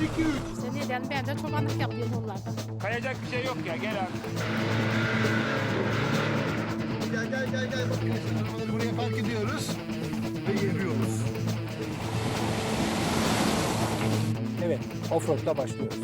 2 3. İşte ne diyelim ben de çobanlık yapıyorum yollarda. Kayacak bir şey yok ya gel abi. Gel gel gel gel. Bak buraya park ediyoruz. Ve geliyoruz. Evet, offroad'la başlıyoruz.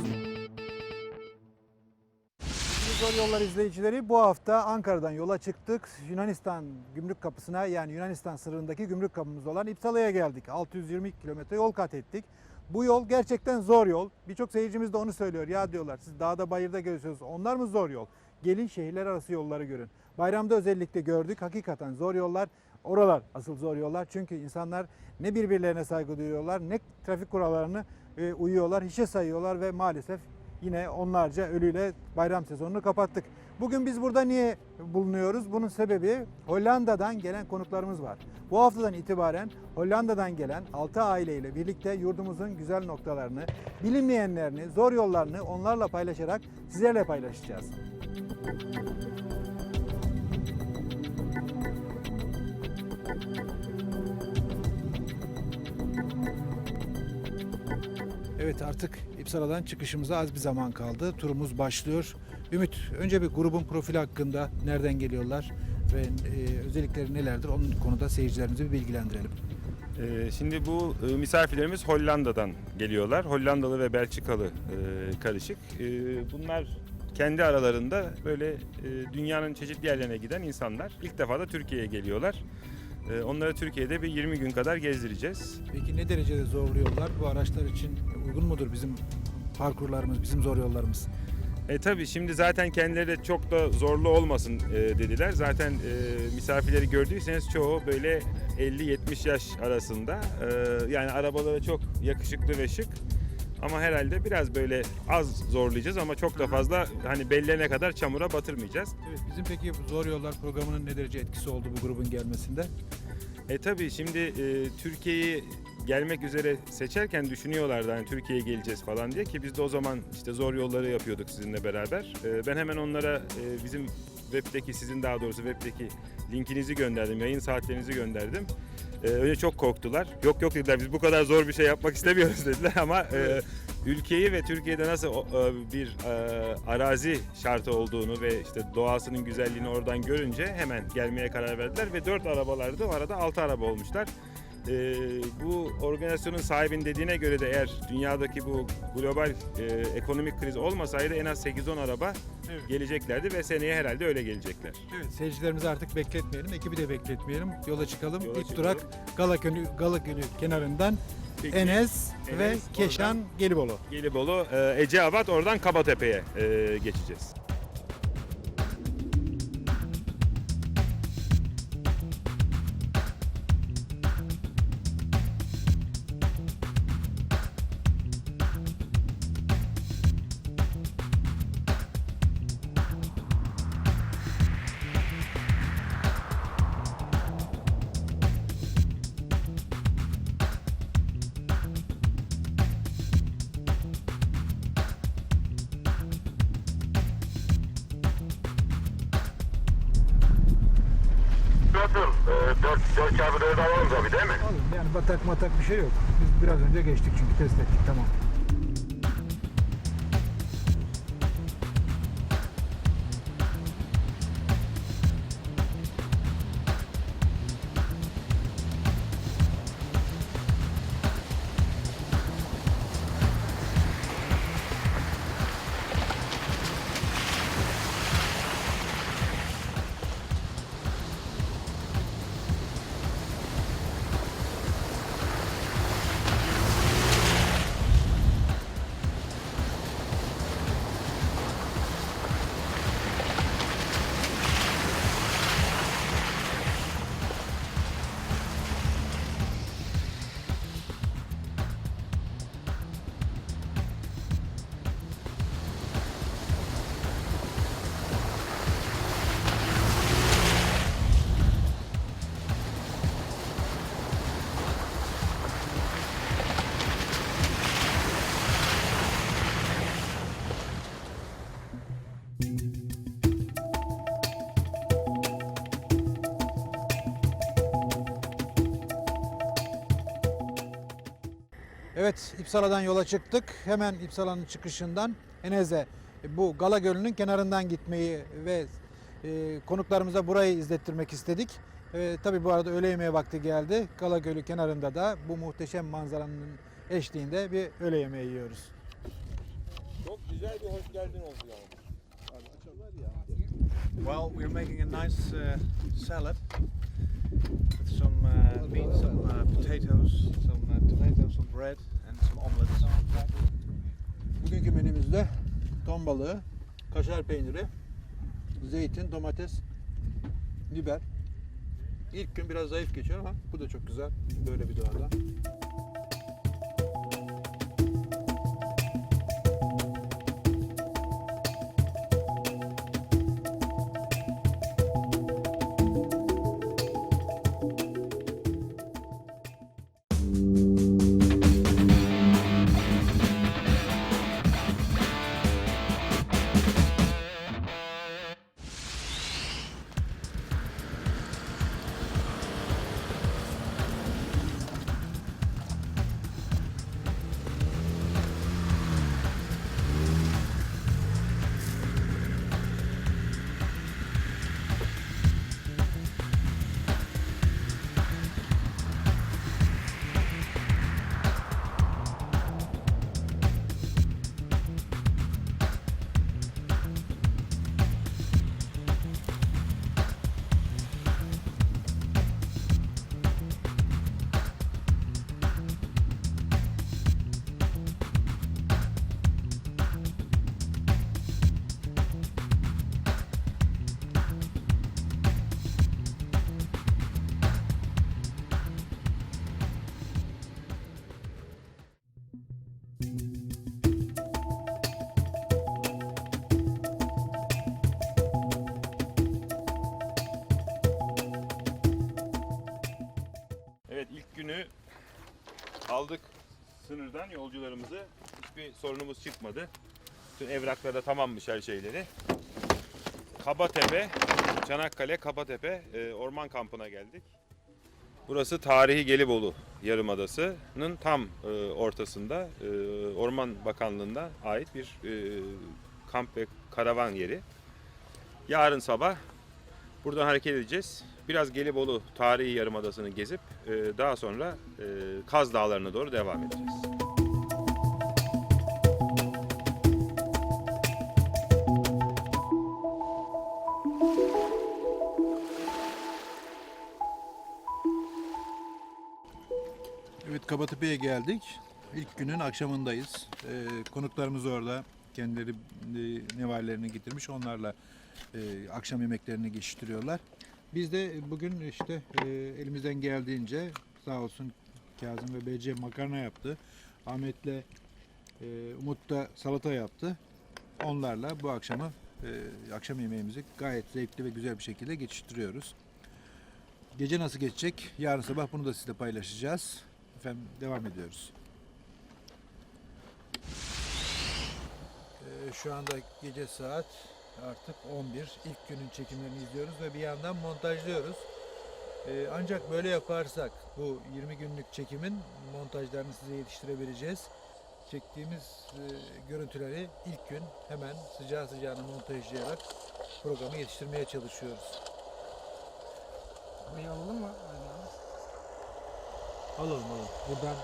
Zor Yollar izleyicileri bu hafta Ankara'dan yola çıktık. Yunanistan gümrük kapısına yani Yunanistan sınırındaki gümrük kapımız olan İpsala'ya geldik. 620 kilometre yol kat ettik. Bu yol gerçekten zor yol. Birçok seyircimiz de onu söylüyor. Ya diyorlar siz dağda bayırda geziyorsunuz. Onlar mı zor yol? Gelin şehirler arası yolları görün. Bayramda özellikle gördük. Hakikaten zor yollar oralar asıl zor yollar. Çünkü insanlar ne birbirlerine saygı duyuyorlar ne trafik kurallarını e, uyuyorlar, hiçe sayıyorlar ve maalesef yine onlarca ölüyle bayram sezonunu kapattık. Bugün biz burada niye bulunuyoruz? Bunun sebebi Hollanda'dan gelen konuklarımız var. Bu haftadan itibaren Hollanda'dan gelen 6 aileyle birlikte yurdumuzun güzel noktalarını, bilinmeyenlerini, zor yollarını onlarla paylaşarak sizlerle paylaşacağız. Evet artık İpsala'dan çıkışımıza az bir zaman kaldı. Turumuz başlıyor. Ümit önce bir grubun profili hakkında nereden geliyorlar ve e, özellikleri nelerdir onun konuda seyircilerimizi bir bilgilendirelim. Ee, şimdi bu e, misafirlerimiz Hollanda'dan geliyorlar. Hollandalı ve Belçikalı e, karışık. E, bunlar kendi aralarında böyle e, dünyanın çeşitli yerlerine giden insanlar. İlk defa da Türkiye'ye geliyorlar. E, onları Türkiye'de bir 20 gün kadar gezdireceğiz. Peki ne derecede zorluyorlar? Bu araçlar için uygun mudur bizim parkurlarımız, bizim zor yollarımız? E tabi şimdi zaten kendileri de çok da zorlu olmasın e, dediler. Zaten e, misafirleri gördüyseniz çoğu böyle 50-70 yaş arasında. E, yani arabaları çok yakışıklı ve şık. Ama herhalde biraz böyle az zorlayacağız ama çok da fazla hani bellerine kadar çamura batırmayacağız. Evet bizim peki bu zor yollar programının ne derece etkisi oldu bu grubun gelmesinde? E tabii şimdi e, Türkiye'yi gelmek üzere seçerken düşünüyorlardı hani Türkiye'ye geleceğiz falan diye ki biz de o zaman işte zor yolları yapıyorduk sizinle beraber. E, ben hemen onlara e, bizim webdeki sizin daha doğrusu webdeki linkinizi gönderdim, yayın saatlerinizi gönderdim. E, öyle çok korktular. Yok yok dediler biz bu kadar zor bir şey yapmak istemiyoruz dediler ama e, ülkeyi ve Türkiye'de nasıl e, bir arazi şartı olduğunu ve işte doğasının güzelliğini oradan görünce hemen gelmeye karar verdiler ve dört arabalardı o arada altı araba olmuşlar. E, bu organizasyonun sahibinin dediğine göre de eğer dünyadaki bu global e, ekonomik kriz olmasaydı en az 8-10 araba Evet. geleceklerdi ve seneye herhalde öyle gelecekler. Evet seyircilerimizi artık bekletmeyelim, ekibi de bekletmeyelim. Yola çıkalım. Yola İlk çıkalım. durak Galakönü, Galakönü kenarından Peki, Enes, ve Enes, Keşan Gelibolu. Gelibolu, e, Eceabat oradan Kabatepe'ye e, geçeceğiz. Nasıl? Ee, 4, 4 çarpı 4 alalım tabii değil mi? Alın yani batak matak bir şey yok. Biz biraz önce geçtik çünkü test ettik tamam. Evet İpsala'dan yola çıktık. Hemen İpsala'nın çıkışından Eneze bu Gala Gölü'nün kenarından gitmeyi ve e, konuklarımıza burayı izlettirmek istedik. E, tabii bu arada öğle yemeği vakti geldi. Gala Gölü kenarında da bu muhteşem manzaranın eşliğinde bir öğle yemeği yiyoruz. Çok güzel bir hoş geldin oldu yani. Well, we're making a nice uh, salad with some uh, beans, some uh, potatoes, some uh, tomatoes, some bread, and some omelets. Bugünkü menümüzde ton balığı, kaşar peyniri, zeytin, domates, biber. İlk gün biraz zayıf geçiyor ama bu da çok güzel. Böyle bir doğada. Sınırdan yolcularımızı. Hiçbir sorunumuz çıkmadı. Bütün evraklarda tamammış her şeyleri. Kabatepe, Çanakkale Kabatepe e, orman kampına geldik. Burası tarihi Gelibolu Yarımadası'nın tam e, ortasında e, Orman Bakanlığı'nda ait bir e, kamp ve karavan yeri. Yarın sabah buradan hareket edeceğiz. Biraz Gelibolu tarihi yarımadasını gezip e, daha sonra e, Kaz Dağları'na doğru devam edeceğiz. Evet Kabatepe'ye geldik. İlk günün akşamındayız. Ee, konuklarımız orada. Kendileri e, nevallerini getirmiş. Onlarla e, akşam yemeklerini geçiştiriyorlar. Biz de bugün işte e, elimizden geldiğince sağ olsun Kazım ve BC makarna yaptı. Ahmet'le e, Umut da salata yaptı. Onlarla bu akşamı e, akşam yemeğimizi gayet zevkli ve güzel bir şekilde geçiştiriyoruz. Gece nasıl geçecek? Yarın sabah bunu da sizle paylaşacağız. Efendim devam ediyoruz. Ee, şu anda gece saat artık 11. İlk günün çekimlerini izliyoruz ve bir yandan montajlıyoruz. Ee, ancak böyle yaparsak bu 20 günlük çekimin montajlarını size yetiştirebileceğiz. Çektiğimiz e, görüntüleri ilk gün hemen sıcağı sıcağına montajlayarak programı yetiştirmeye çalışıyoruz. Burayı alalım mı? Alalım alalım. Buradan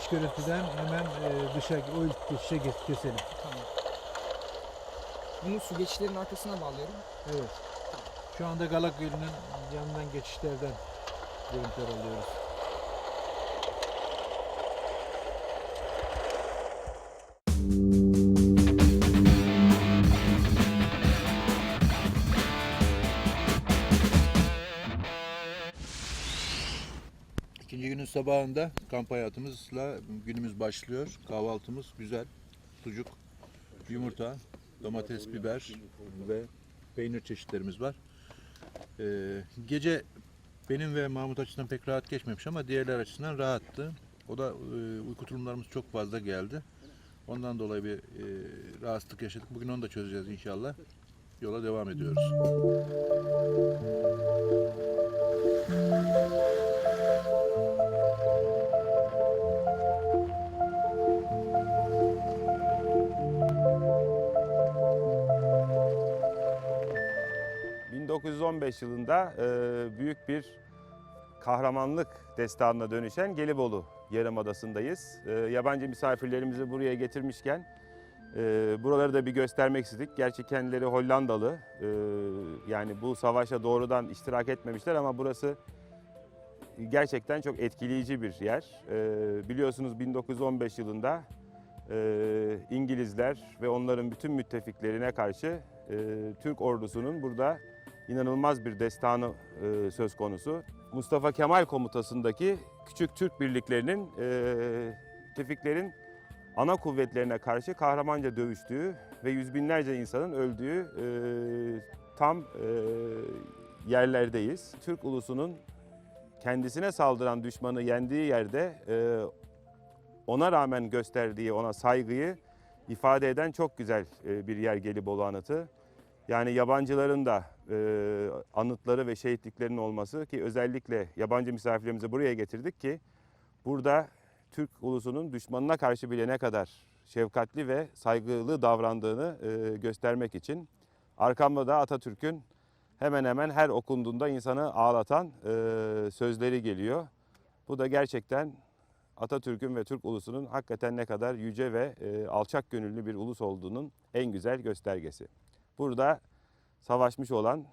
iç görüntüden hemen e, dışa o ilk geçişe geç- keselim. Tamam. Bunu su geçişlerinin arkasına bağlıyorum. Evet. Şu anda Galak Gölü'nün yanından geçişlerden görüntüler alıyoruz. Sabahında kamp hayatımızla günümüz başlıyor. Kahvaltımız güzel. Sucuk, yumurta, domates, biber ve peynir çeşitlerimiz var. Ee, gece benim ve Mahmut açısından pek rahat geçmemiş ama diğerler açısından rahattı. O da e, uyku tulumlarımız çok fazla geldi. Ondan dolayı bir e, rahatsızlık yaşadık. Bugün onu da çözeceğiz inşallah. Yola devam ediyoruz. 1915 yılında e, büyük bir kahramanlık destanına dönüşen Gelibolu Yarımadası'ndayız. E, yabancı misafirlerimizi buraya getirmişken e, buraları da bir göstermek istedik. Gerçi kendileri Hollandalı. Yani bu savaşa doğrudan iştirak etmemişler ama burası gerçekten çok etkileyici bir yer. Biliyorsunuz 1915 yılında İngilizler ve onların bütün müttefiklerine karşı Türk ordusunun burada inanılmaz bir destanı e, söz konusu. Mustafa Kemal komutasındaki küçük Türk birliklerinin e, müttefiklerin ana kuvvetlerine karşı kahramanca dövüştüğü ve yüz binlerce insanın öldüğü e, tam e, yerlerdeyiz. Türk ulusunun kendisine saldıran düşmanı yendiği yerde e, ona rağmen gösterdiği ona saygıyı ifade eden çok güzel e, bir yer Gelibolu Anıtı. Yani yabancıların da e, anıtları ve şehitliklerinin olması ki özellikle yabancı misafirlerimizi buraya getirdik ki burada Türk ulusunun düşmanına karşı bile ne kadar şefkatli ve saygılı davrandığını e, göstermek için. Arkamda da Atatürk'ün hemen hemen her okunduğunda insanı ağlatan e, sözleri geliyor. Bu da gerçekten Atatürk'ün ve Türk ulusunun hakikaten ne kadar yüce ve e, alçak gönüllü bir ulus olduğunun en güzel göstergesi. Burada savaşmış olan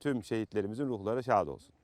tüm şehitlerimizin ruhları şad olsun.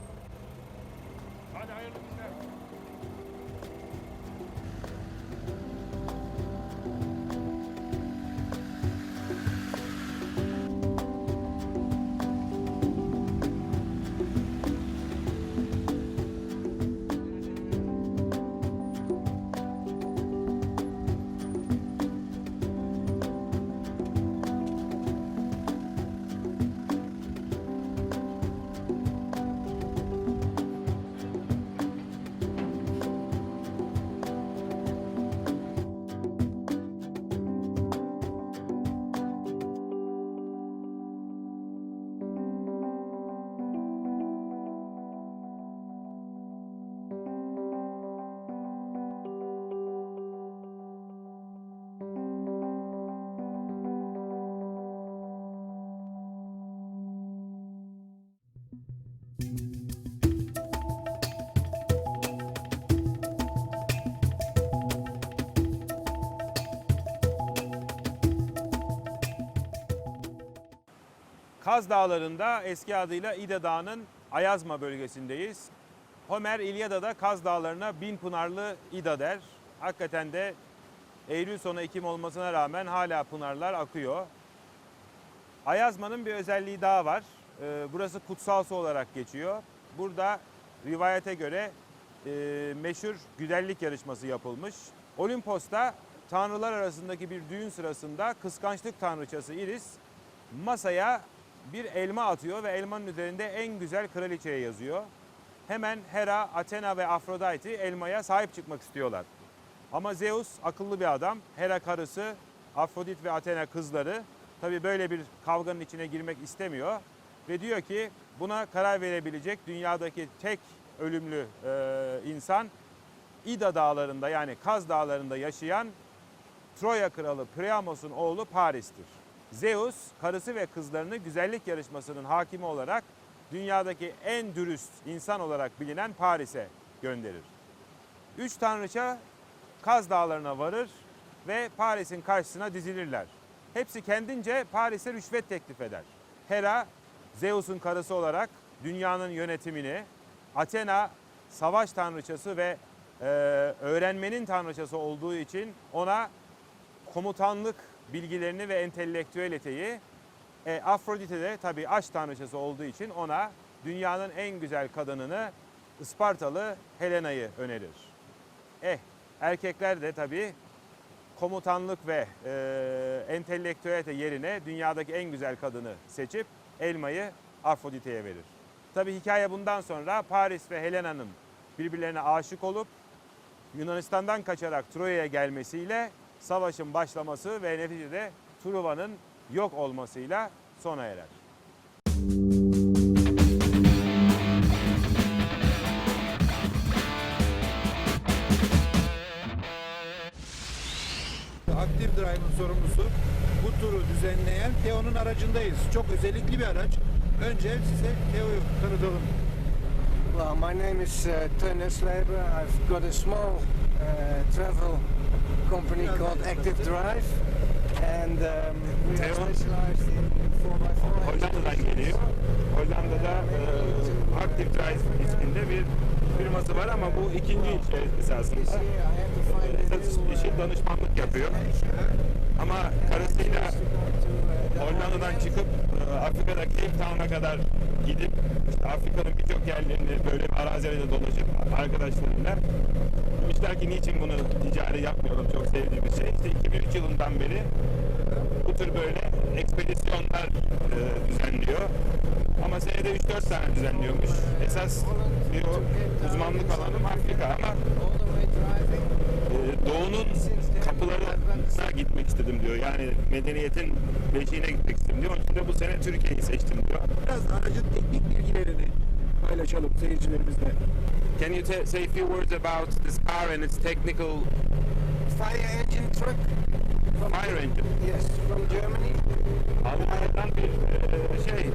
Kaz Dağları'nda eski adıyla İda Dağı'nın Ayazma bölgesindeyiz. Homer İlyada'da Kaz Dağları'na bin pınarlı İda der. Hakikaten de Eylül sonu Ekim olmasına rağmen hala pınarlar akıyor. Ayazma'nın bir özelliği daha var. Ee, Burası kutsal su olarak geçiyor. Burada rivayete göre e, meşhur güzellik yarışması yapılmış. Olimpos'ta tanrılar arasındaki bir düğün sırasında kıskançlık tanrıçası Iris masaya bir elma atıyor ve elmanın üzerinde en güzel kraliçeye yazıyor. Hemen Hera, Athena ve Afrodite elmaya sahip çıkmak istiyorlar. Ama Zeus akıllı bir adam. Hera karısı, Afrodit ve Athena kızları tabii böyle bir kavganın içine girmek istemiyor. Ve diyor ki buna karar verebilecek dünyadaki tek ölümlü e, insan İda dağlarında yani Kaz dağlarında yaşayan Troya kralı Priamos'un oğlu Paris'tir. Zeus karısı ve kızlarını güzellik yarışmasının hakimi olarak dünyadaki en dürüst insan olarak bilinen Paris'e gönderir. Üç tanrıça Kaz Dağları'na varır ve Paris'in karşısına dizilirler. Hepsi kendince Paris'e rüşvet teklif eder. Hera, Zeus'un karısı olarak dünyanın yönetimini, Athena savaş tanrıçası ve e, öğrenmenin tanrıçası olduğu için ona komutanlık bilgilerini ve entelektüeliteyi, e, Afrodite de tabii aşk tanrıçası olduğu için ona dünyanın en güzel kadınını Ispartalı Helena'yı önerir. Eh erkekler de tabii komutanlık ve e, entelektüelite yerine dünyadaki en güzel kadını seçip elmayı Afrodite'ye verir. Tabii hikaye bundan sonra Paris ve Helena'nın birbirlerine aşık olup Yunanistan'dan kaçarak Troya'ya gelmesiyle savaşın başlaması ve neticede Truva'nın yok olmasıyla sona erer. Aktif Drive'ın sorumlusu bu turu düzenleyen Teo'nun aracındayız. Çok özellikli bir araç. Önce size Teo'yu tanıtalım. Well, my name is uh, Teun Nesleber. I've got a small uh, travel company called Active Drive. And um, we are specialized in 4x4. Hollanda'dan geliyor. Hollanda'da e, Active Drive isminde bir firması var ama bu ikinci işe esasında. This year I had to find a Satış new, uh, işi danışmanlık yapıyor. Ama karısıyla Hollanda'dan çıkıp e, Afrika'da Cape Town'a kadar gidip işte Afrika'nın birçok yerlerini böyle arazilerde dolaşıp arkadaşlarıyla demişler ki niçin bunu ticari yapmayalım çok sevdiğimiz şey. İşte 2003 yılından beri bu tür böyle ekspedisyonlar e, düzenliyor. Ama senede 3-4 tane düzenliyormuş. Esas bir uzmanlık alanım Afrika ama e, doğunun kapılarına gitmek istedim diyor. Yani medeniyetin beşiğine gitmek istedim diyor. Onun için de bu sene Türkiye'yi seçtim diyor. Biraz aracın teknik bilgilerini paylaşalım seyircilerimizle. Can you say a few words about this car and its technical Fire engine truck. From fire engine? Yes, from Germany. Almanya'dan bir e, şey,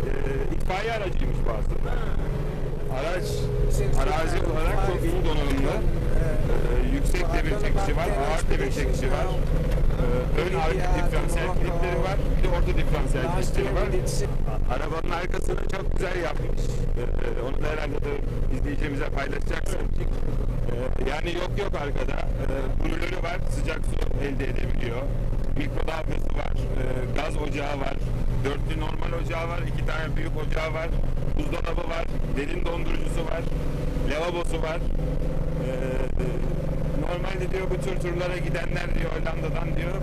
itfaiye aracıymış bu aslında. Araç arazi olarak çok iyi donanımlı. Yüksek demir çekişi var, ağır demir çekişi var. E, ön arka diferansiyel kilitleri var, bir de orta diferansiyel kilitleri var. Arabanın arkasını çok güzel yapmış. Ee, onu da herhalde de izleyicimize paylaşacaksın. Ee, yani yok yok arkada. Ee, brülörü var, sıcak su elde edebiliyor. Mikrodalgası var, ee, gaz ocağı var, dörtlü normal ocağı var, iki tane büyük ocağı var, buzdolabı var, derin dondurucusu var, lavabosu var. Ee, normalde diyor bu tür turlara gidenler diyor Hollanda'dan diyor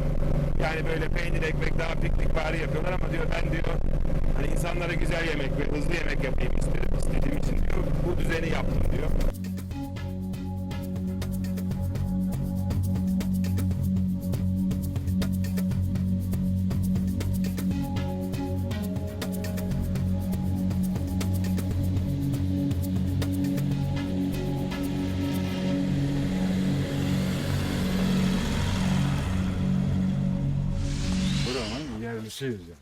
yani böyle peynir ekmek daha piknik bari yapıyorlar ama diyor ben diyor hani insanlara güzel yemek ve hızlı yemek yapayım istedim, istediğim için diyor bu düzeni yaptım diyor. Buranın yerlisiyiz yani.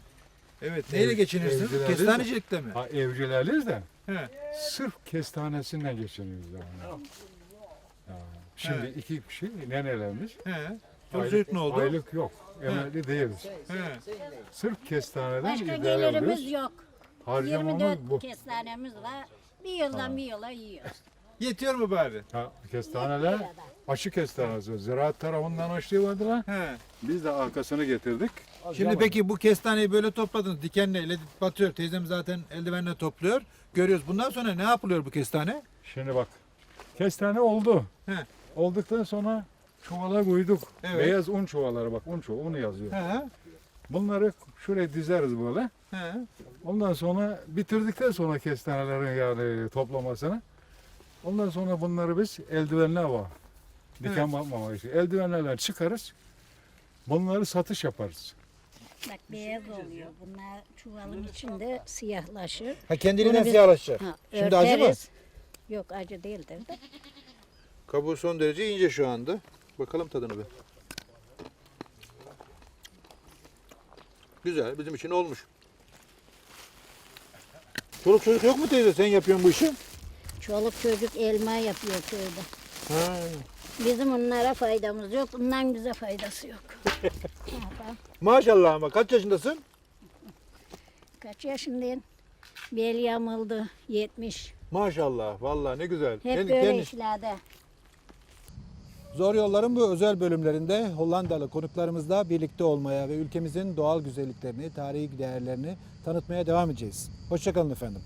Evet. Neyle Ev- geçinirsiniz? evcileriz- Kestanecilikte mi? Ha, evcileriz de He. sırf kestanesinden geçiniyoruz yani. Ya, şimdi He. iki kişi nenelerimiz. He. Aylık- Çocuk ne oldu? Aylık yok. Emekli değiliz. He. Sırf kestaneden Başka idare gelirimiz ediyoruz. yok. Harcamamız 24 bu. kestanemiz var. Bir yıldan bir yıla yiyoruz. Yetiyor mu bari? Ha, kestaneler aşı kestanesi. Ziraat tarafından açıyorlardı lan. He. Biz de arkasını getirdik. Şimdi peki bu kestaneyi böyle topladınız. Dikenle ele batıyor. Teyzem zaten eldivenle topluyor. Görüyoruz. Bundan sonra ne yapılıyor bu kestane? Şimdi bak. Kestane oldu. He. Olduktan sonra çuvala koyduk. Evet. Beyaz un çuvalları bak un çuvalı onu yazıyor. He. Bunları şuraya dizeriz böyle. He. Ondan sonra bitirdikten sonra kestanelerin yani toplamasını. Ondan sonra bunları biz eldivenler var. Diken Evet. batmamak için. Eldivenlerle çıkarız. Bunları satış yaparız. Bak beyaz oluyor. Bunlar çuvalın içinde siyahlaşır. Ha kendiliğinden biz- siyahlaşacak. Ha, Şimdi acı mı? Yok acı değildir de. Kabuğu son derece ince şu anda. Bakalım tadını bir. Güzel. Bizim için olmuş. Çoluk çocuk yok mu teyze? Sen yapıyorsun bu işi. Çoluk çocuk elma yapıyor köyde. Ha. Bizim onlara faydamız yok. Bundan bize faydası yok. Maşallah ama kaç yaşındasın? Kaç yaşındayım? Bel yamıldı. 70. Maşallah. Vallahi ne güzel. Hep Kendi- böyle kendi- işlerde. Zor Yolların bu özel bölümlerinde Hollandalı konuklarımızla birlikte olmaya ve ülkemizin doğal güzelliklerini, tarihi değerlerini tanıtmaya devam edeceğiz. Hoşçakalın efendim.